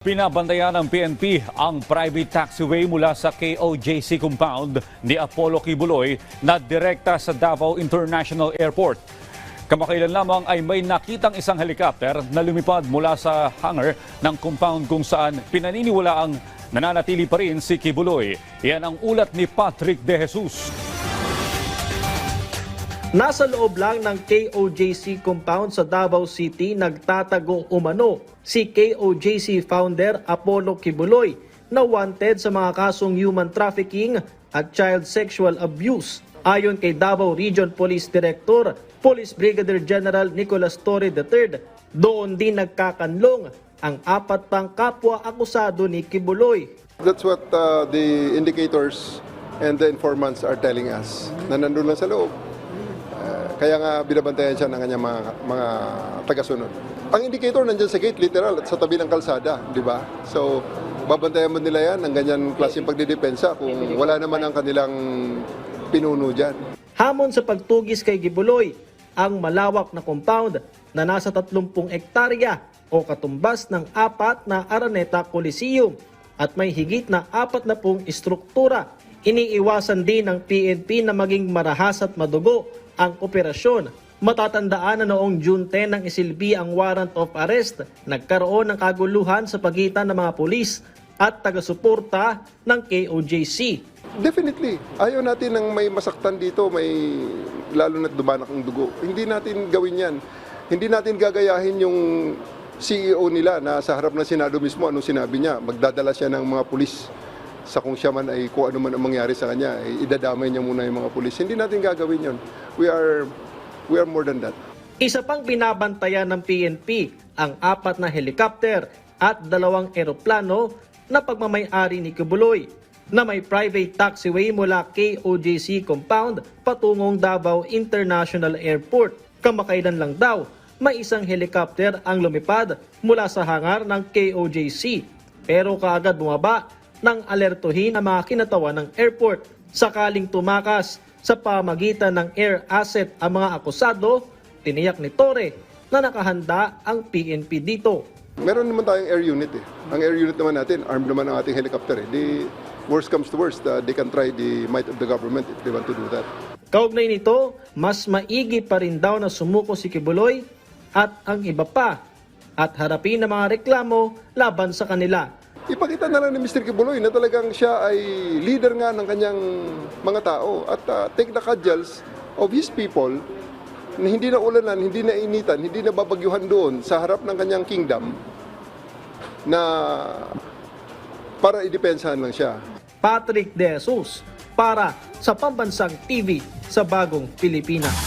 Pinabandayan ng PNP ang private taxiway mula sa KOJC compound ni Apollo Kibuloy na direkta sa Davao International Airport. Kamakailan lamang ay may nakitang isang helicopter na lumipad mula sa hangar ng compound kung saan pinaniniwalaang nananatili pa rin si Kibuloy. Yan ang ulat ni Patrick De Jesus. Nasa loob lang ng KOJC compound sa Davao City nagtatago umano si KOJC founder Apollo Kibuloy na wanted sa mga kasong human trafficking at child sexual abuse. Ayon kay Davao Region Police Director, Police Brigadier General Nicolas Torre III, doon din nagkakanlong ang apat pang kapwa akusado ni Kibuloy That's what uh, the indicators and the informants are telling us, na nandun lang sa loob. Uh, kaya nga binabantayan siya ng kanyang mga, mga tagasunod. Ang indicator nandyan sa gate, literal, at sa tabi ng kalsada, di ba? So, babantayan mo nila yan ng ganyan klaseng pagdidepensa kung wala naman ang kanilang pinuno dyan. Hamon sa pagtugis kay Gibuloy, ang malawak na compound na nasa 30 ektarya o katumbas ng apat na Araneta Coliseum at may higit na apat na pong istruktura. Iniiwasan din ng PNP na maging marahas at madugo ang operasyon. Matatandaan na noong June 10 nang isilbi ang warrant of arrest, nagkaroon ng kaguluhan sa pagitan ng mga pulis at taga-suporta ng KOJC. Definitely. Ayaw natin ng may masaktan dito, may lalo na dumanak ang dugo. Hindi natin gawin yan. Hindi natin gagayahin yung CEO nila na sa harap ng Senado mismo, ano sinabi niya, magdadala siya ng mga pulis sa kung siya man ay kung ano man ang mangyari sa kanya, ay idadamay niya muna yung mga pulis. Hindi natin gagawin yon. We are, we are more than that. Isa pang binabantayan ng PNP ang apat na helicopter at dalawang eroplano na pagmamayari ni Kibuloy na may private taxiway mula KOJC compound patungong Davao International Airport. Kamakailan lang daw, may isang helicopter ang lumipad mula sa hangar ng KOJC pero kaagad bumaba nang alertuhin ang mga kinatawan ng airport sakaling tumakas sa pamagitan ng air asset ang mga akusado, tiniyak ni Torre na nakahanda ang PNP dito. Meron naman tayong air unit eh. Ang air unit naman natin, armed naman ang ating helicopter eh. Di, worst comes to worst, uh, they can try the might of the government if they want to do that. Kaugnay nito, mas maigi pa rin daw na sumuko si Kibuloy at ang iba pa at harapin ang mga reklamo laban sa kanila. Ipakita na lang ni Mr. Kibuloy na talagang siya ay leader nga ng kanyang mga tao at uh, take the cudgels of his people na hindi na ulanan, hindi na initan, hindi na babagyuhan doon sa harap ng kanyang kingdom na para idepensahan lang siya. Patrick De Jesus para sa Pambansang TV sa Bagong Pilipinas.